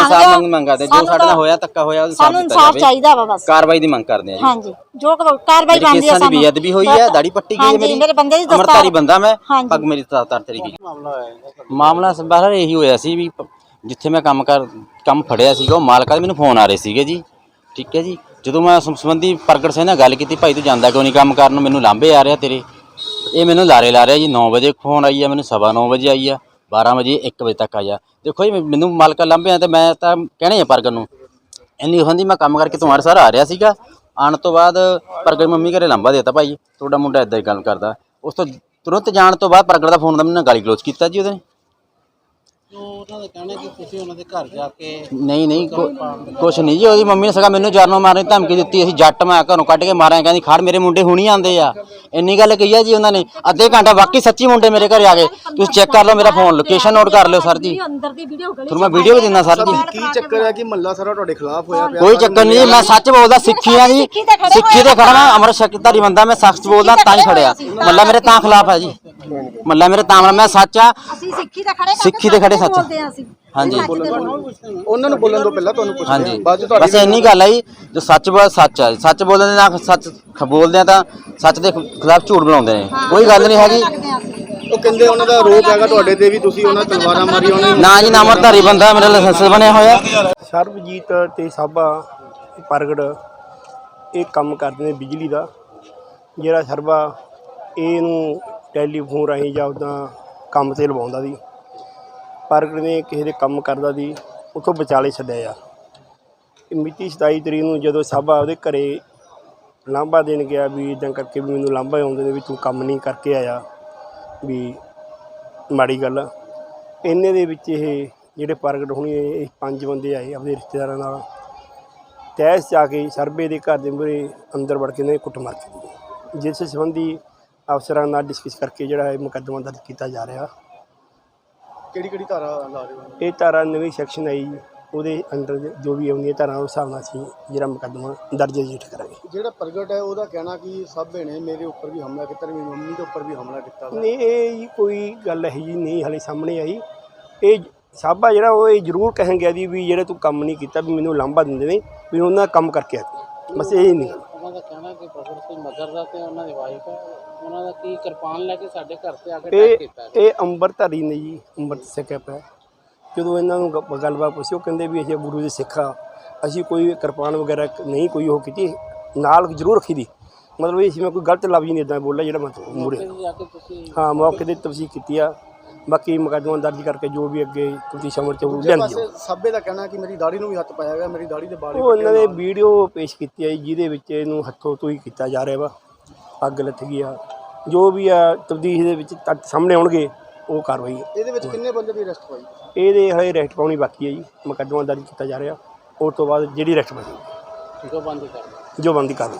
ਮੰਗਦੇ ਜੋ ਸਾਡੇ ਨਾਲ ਹੋਇਆ ਧੱਕਾ ਹੋਇਆ ਸਾਨੂੰ ਇਨਸਾਫ। ਚਾਹੀਦਾ ਵਾ ਬਸ। ਕਾਰਵਾਈ ਦੀ ਮੰਗ ਕਰਦੇ ਆ ਜੀ। ਹਾਂਜੀ ਜੋ ਕਾਰਵਾਈ ਬਣਦੀ ਦੀ ਸਾਨੂੰ। ਬੇਅਦਬੀ ਹੋਈ ਹੈ ਦਾੜੀ ਪੱਟੀ ਗਈ ਮੇਰੇ ਬੰਦੇ ਦੀ ਦਸਤਾਰ। ਅਮਰਤਾਰੀ ਬੰਦਾ ਮੈਂ ਹਾਂਜੀ। ਪੱਗ ਮੇਰੀ 77 ਤਰੀਕੇ ਮਾਮਲਾ ਸੰਭਾਲ ਇਹੀ ਹੋਇਆ ਸੀ ਵੀ ਪ- ਜਿੱਥੇ ਮੈਂ ਕੰਮ ਕਰ ਕੰਮ ਫੜਿਆ ਸੀਗਾ ਉਹ ਮਾਲਕਾਂ ਦੇ ਮੈਨੂੰ ਫੋਨ ਆ ਰਹੇ ਸੀਗੇ ਜੀ। ਠੀਕ ਹੈ ਜੀ? ਜਦੋਂ ਮੈਂ ਉਸ ਸੰਬੰਧੀ ਪ੍ਰਗਟ ਸਿੰਘ ਨਾਲ ਗੱਲ ਕੀਤੀ ਭਾਈ ਤੂੰ ਜਾਂਦਾ ਕਿਉਂ ਨਹੀਂ ਕੰਮ ਕਰਨ? ਨੂੰ ਮੈਨੂੰ ਲਾਂਭੇ ਆ ਰਿਹਾ ਤੇਰੇ। ਇਹ ਮੈਨੂੰ ਲਾਰੇ ਲਾ ਰਿਹਾ ਜੀ। 9 ਵਜੇ ਫੋਨ ਆਈ ਆ ਮੈਨੂੰ ਸਵਾ 9 ਵਜੇ ਆਈ ਆ 12 ਵਜੇ 1 ਵਜੇ ਤੱਕ ਆਇਆ ਦੇਖੋ ਜੀ ਮੈਨੂੰ ਮਾਲਕਾ ਲਾਂਭੇ ਆ ਤੇ ਮੈਂ ਤਾਂ ਕਹਿਣਾ ਹੀ ਆ ਪ੍ਰਗਟ ਨੂੰ। ਇੰਨੀ ਹੁੰਦੀ ਮੈਂ ਕੰਮ ਕਰਕੇ ਤੁਹਾਡੇ ਸਾਰ ਆ ਰਿਹਾ ਸੀਗਾ। ਆਉਣ ਤੋਂ ਬਾਅਦ ਪ੍ਰਗਟ ਮੰਮੀ ਘਰੇ ਲਾਂਭਾ ਦੇਤਾ ਭਾਈ। ਤੁਹਾਡਾ ਮੁੰਡਾ ਇਦਾਂ ਹੀ ਗੱਲ ਕਰਦਾ। ਉਸ ਤੋਂ ਤੁਰੰਤ ਜਾਣ ਤੋਂ ਬਾਅਦ ਪ੍ਰਗਟ ਦਾ ਫੋਨ ਦਾ ਮੈਨੂੰ ਗਾਲੀ ਗਲੋਚ ਕੀਤਾ ਜੀ ਉਹਦੇ ਨੇ। ਨਹੀਂ ਨਹੀਂ ਕੁ- ਕੁਛ ਨਹੀਂ ਜੀ ਉਹਦੀ ਮੰਮੀ ਨੇ ਸਗਾ ਮੈਨੂੰ ਜਾਨੋਂ ਮਾਰਨ ਦੀ ਧਮਕੀ ਦਿੱਤੀ ਅਸੀਂ ਜੱਟ ਮੈਂ ਘਰੋਂ ਕੱਢ ਕੇ ਮਾਰਿਆ ਕਹਿੰਦੀ ਖੜ ਮੇਰੇ ਮੁੰਡੇ ਹੁਣੀ ਆਂਦੇ ਆ। ਇੰਨੀ ਗੱਲ ਕਹੀ ਆ ਜੀ ਉਹਨਾਂ ਨੇ ਅੱਧੇ ਘੰਟਾ ਵਾਕਈ ਸੱਚੀ ਮੁੰਡੇ ਮੇਰੇ ਘਰੇ ਆ ਗਏ। ਤੁਸੀਂ ਚੈੱਕ ਕਰ ਲਓ ਮੇਰਾ ਫੋਨ ਲੋਕੇਸ਼ਨ ਨੋਟ ਕਰ ਲਿਓ ਸਰ ਜੀ। ਅੰਦਰ ਦੀ ਵੀਡੀਓ ਗਲੀ ਤੁਹਾਨੂੰ ਮੈਂ ਵੀਡੀਓ ਵੀ ਦਿੰਦਾ ਸਰ ਜੀ। ਕੀ ਚੱਕਰ ਹੈ ਕਿ ਮਹੱਲਾ ਸਾਰਾ ਤੁਹਾਡੇ ਖਿਲਾਫ ਹੋਇਆ ਪਿਆ? ਕੋਈ ਚੱਕਰ ਨਹੀਂ ਜੀ, ਮੈਂ ਸੱਚ ਬੋਲਦਾ ਸਿੱਖੀ ਆ ਜੀ। ਸਿੱਖੀ ਤੇ ਖੜੇ ਮੈਂ ਅਮਰ ਸ਼ਕਤੀਧਾਰੀ ਬੰਦਾ ਮੈਂ ਸਖਤ ਬੋਲਦਾ ਤਾਂ ਹੀ ਖੜਿਆ। ਮੱਲਾ ਮੇਰੇ ਤਾਂ ਖਿਲਾਫ ਹੈ ਜੀ। ਮੱਲਾ ਮੇਰੇ ਤਾਂ ਮੈਂ ਸੱਚ ਆ। ਅਸੀਂ ਸਿੱਖੀ ਤੇ ਖੜੇ ਸਿੱਖੀ ਤੇ ਖੜੇ ਸੱਚ। ਬੋਲਦੇ ਹਾਂ ਅਸੀਂ। ਹਾਂਜੀ। ਉਹਨਾਂ ਨੂੰ ਬੋਲਣ ਤੋਂ ਪਹਿਲਾਂ ਤੁਹਾਨੂੰ ਪੁੱਛਦੇ ਹਾਂਜੀ। ਹਾਂ। ਬਾਅਦ ਚ ਬਸ ਤੁਹਾਡੀ ਇੰਨੀ ਗੱਲ ਆਈ ਜੋ ਸੱਚ ਬੋਲ ਸੱਚ ਆ ਸੱਚ ਬੋਲਣ ਦੇ ਨਾਲ ਸੱਚ ਖ- ਬੋਲਦੇ ਆ ਤਾਂ ਸੱਚ ਦੇ ਖਿਲਾਫ ਝੂਠ ਬਣਾਉਂਦੇ ਨੇ। ਕੋਈ ਗੱਲ ਨਹੀਂ ਹੈਗੀ। ਉਹ ਕਹਿੰਦੇ ਉਹਨਾਂ ਦਾ ਆਰੋਪ ਹੈਗਾ ਤੁਹਾਡੇ ਤੇ ਵੀ ਤੁਸੀਂ ਉਹਨਾਂ ਤਲਵਾਰਾਂ ਮਾਰੀ ਉਹਨਾਂ ਨਾ ਜੀ ਨਾ ਅਮਰਧਾਰੀ ਬੰਦਾ ਮੇਰਾ ਲਾਇਸੈਂਸ ਬਣਿਆ ਹੋਇਆ। ਸਰਬਜੀਤ ਤੇ ਸਾਬਾ ਪ੍ਰਗਟ ਇਹ ਕੰਮ ਕਰਦੇ ਨੇ ਬਿਜਲੀ ਦਾ। ਜਿਹੜਾ ਸਰਬਾ ਇਹਨੂੰ ਟੈਲੀਫੋਨ ਰਾਹੀਂ ਜਾਂ ਉੱਦਾਂ ਕੰਮ ਤੇ ਲਵਾਉਂਦਾ ਸੀ। ਪ੍ਰਗਟ ਨੇ ਕਿਸੇ ਦੇ ਕੰਮ ਕਰਦਾ ਸੀ, ਉੱਥੋਂ ਵਿਚਾਲੇ ਛੱਡਿਆ ਆ। ਇਹ ਮਿਤੀ 27 ਤਰੀਕ ਨੂੰ ਜਦੋਂ ਸਾਬਾ ਉਹਦੇ ਘਰੇ ਲਾਂਭਾ ਦੇਣ ਗਿਆ ਵੀ ਇਦਾਂ ਕਰਕੇ ਵੀ ਮੈਨੂੰ ਲਾਂਭਾ ਆਉਂਦੇ ਨੇ ਵੀ ਤੂੰ ਕੰਮ ਨਹੀਂ ਕਰਕੇ ਆਇਆ ਵੀ ਮਾੜੀ ਗੱਲ। ਆ ਇੰਨੇ ਦੇ ਵਿੱਚ ਇਹ ਜਿਹੜੇ ਪ੍ਰਗਟ ਹੋਣੀ ਇਹ ਪੰਜ ਬੰਦੇ ਆਏ ਆਪਣੇ ਰਿਸ਼ਤੇਦਾਰਾਂ ਨਾਲ। ਤੈਸ ਜਾ ਕੇ ਸਰਬੇ ਦੇ ਘਰ ਦੇ ਮੂਹਰੇ ਅੰਦਰ ਵੜ ਕੇ ਨੇ ਕੁੱਟ ਮਾਰ ਕੇ ਜਿਸ ਸੰਬੰਧੀ ਅਫਸਰਾਂ ਨਾਲ ਡਿਸਕਸ ਕਰਕੇ ਜਿਹੜਾ ਇਹ ਮੁਕੱਦਮਾ ਦਰਜ ਕੀਤਾ ਜਾ ਰਿਹਾ। ਕਿਹੜੀ ਕਿਹੜੀ ਧਾਰਾ ਲਾ ਰਹੇ ਹੋ? ਇਹ ਧਾਰਾ ਨਵੀਂ ਸੈਕਸ਼ਨ ਆਈ ਉਹਦੇ ਅੰਡਰ ਜੋ ਵੀ ਆਉਂਦੀਆਂ ਧਾਰਾ ਉਸ ਹਿਸਾਬ ਨਾਲ ਅਸੀਂ ਜਿਹੜਾ ਮੁਕੱਦਮਾ ਦਰਜ ਰਜਿਸਟ ਕਰਾਂਗੇ। ਜਿਹੜਾ ਪ੍ਰਗਟ ਹੈ ਉਹਦਾ ਕਹਿਣਾ ਕਿ ਸਾਬੇ ਨੇ ਮੇਰੇ ਉੱਪਰ ਵੀ ਹਮਲਾ ਕੀਤਾ ਮੇਰੀ ਮੰਮੀ ਦੇ ਉੱਪਰ ਵੀ ਹਮਲਾ ਕੀਤਾ। ਨਹੀਂ ਇਹ ਜੀ ਕੋਈ ਗੱਲ ਹੈ ਜੀ ਨਹੀਂ ਹਲੇ ਸਾਹਮਣੇ ਆਈ। ਇਹ ਸਾਬਾ ਜਿਹੜਾ ਉਹ ਇਹ ਜ਼ਰੂਰ ਕਹਿਣ ਗਿਆ ਦੀ ਵੀ ਜਿਹੜਾ ਤੂੰ ਕੰਮ ਨਹੀਂ ਕੀਤਾ ਵੀ ਮੈਨੂੰ ਲਾਂਭਾ ਦਿੰਦੇ ਨੇ ਵੀ ਉਹਨਾਂ ਦਾ ਕੰਮ ਕਰਕੇ ਆ। ਬਸ ਇਹ ਨਹੀਂ। ਉਹਨਾਂ ਦਾ ਕਹਿਣਾ ਕਿ ਪ੍ਰਗਟ ਸਿੰਘ ਮਗਰ ਦਾ ਤੇ ਉਹਨਾਂ ਦੀ ਵਾਈਫ ਹੈ। ਉਹਨਾਂ ਦਾ ਕੀ ਕਿਰਪਾਨ ਲੈ ਕੇ ਸਾਡੇ ਘਰ ਤੇ ਆ ਕੇ ਇਹ ਅਟੈਕ ਕੀਤਾ ਇਹ ਅੰਮ੍ਰਿਤਧਾਰੀ ਨੇ ਜੀ ਅੰਮ੍ਰਿਤ ਸਿੱਖਿਆ ਪਿਆ ਜਦੋਂ ਇਹਨਾਂ ਨੂੰ ਗ- ਗੱਲਬਾਤ ਪੁੱਛੀ ਉਹ ਕਹਿੰਦੇ ਵੀ ਅਸੀਂ ਗੁਰੂ ਦੇ ਸਿੱਖ ਆ ਅਸੀਂ ਕੋਈ ਕਿਰਪਾਨ ਵਗੈਰਾ ਕ- ਨਹੀਂ ਕੋਈ ਉਹ ਕੀਤੀ ਨਾਲ ਜ਼ਰੂਰ ਰੱਖੀ ਦੀ। ਮਤਲਬ ਇਹ ਸੀ ਮੈਂ ਕੋਈ ਗਲਤ ਲਫ਼ਜ਼ ਨਹੀਂ ਇਦਾਂ ਬੋਲਿਆ ਜਿਹੜਾ ਮੈਂ ਮੂਰੇ ਜਾ ਕੇ ਤੁਸੀਂ ਹਾਂ ਮੌਕੇ ਤੇ ਤਫਸੀਲ ਕੀਤੀ ਆ। ਬਾਕੀ ਮੁਕੱਦਮਾ ਦਰਜ ਕਰਕੇ ਜੋ ਵੀ ਅੱਗੇ ਤਫਤੀਸ਼ ਅਮਲ ਚ ਉਹ ਲਿਆਂਦੀ ਜਾਊ। ਸਾਬੇ ਦਾ ਕਹਿਣਾ ਕਿ ਮੇਰੀ ਦਾੜੀ ਨੂੰ ਵੀ ਹੱਥ ਪਾਇਆ ਗਿਆ ਮੇਰੀ ਦਾੜੀ ਦੇ ਵਾਲ ਉਹ ਇਹਨਾਂ ਕੱਟੇ ਨੇ। ਵੀਡੀਓ ਪੇਸ਼ ਕੀਤੀ ਆ ਜੀ, ਜਿਹਦੇ ਵਿੱਚ ਇਹਨੂੰ ਹੱਥੋਂ ਤੋਂ ਹੀ ਕੀਤਾ ਜਾ ਰਿਹਾ ਵਾ। ਅੱਗ ਲੱਥ ਗਈ ਆ। ਜੋ ਵੀ ਆ ਤਬਦੀਸ਼ ਦੇ ਵਿੱਚ ਤੱਥ ਸਾਹਮਣੇ ਆਉਣਗੇ ਉਹ ਕਾਰਵਾਈ ਇਹਦੇ ਵਿੱਚ ਕਿੰਨੇ ਬੰਦੇ ਦੀ ਅਰੈਸਟ ਹੋਈ? ਇਹਦੇ ਹਲੇ ਰੈਸਟ ਪਾਉਣੀ ਬਾਕੀ ਹੈ ਜੀ ਮੁਕੱਦਮਾ ਦਰਜ ਕੀਤਾ ਜਾ ਰਿਹਾ। ਉਸ ਤੋਂ ਬਾਅਦ ਜਿਹੜੀ ਰੈਸਟ ਪਾਈ ਜੋ ਬੰਦ ਕਰ ਜੋ ਬੰਦੀ ਕਾਰਵਾਈ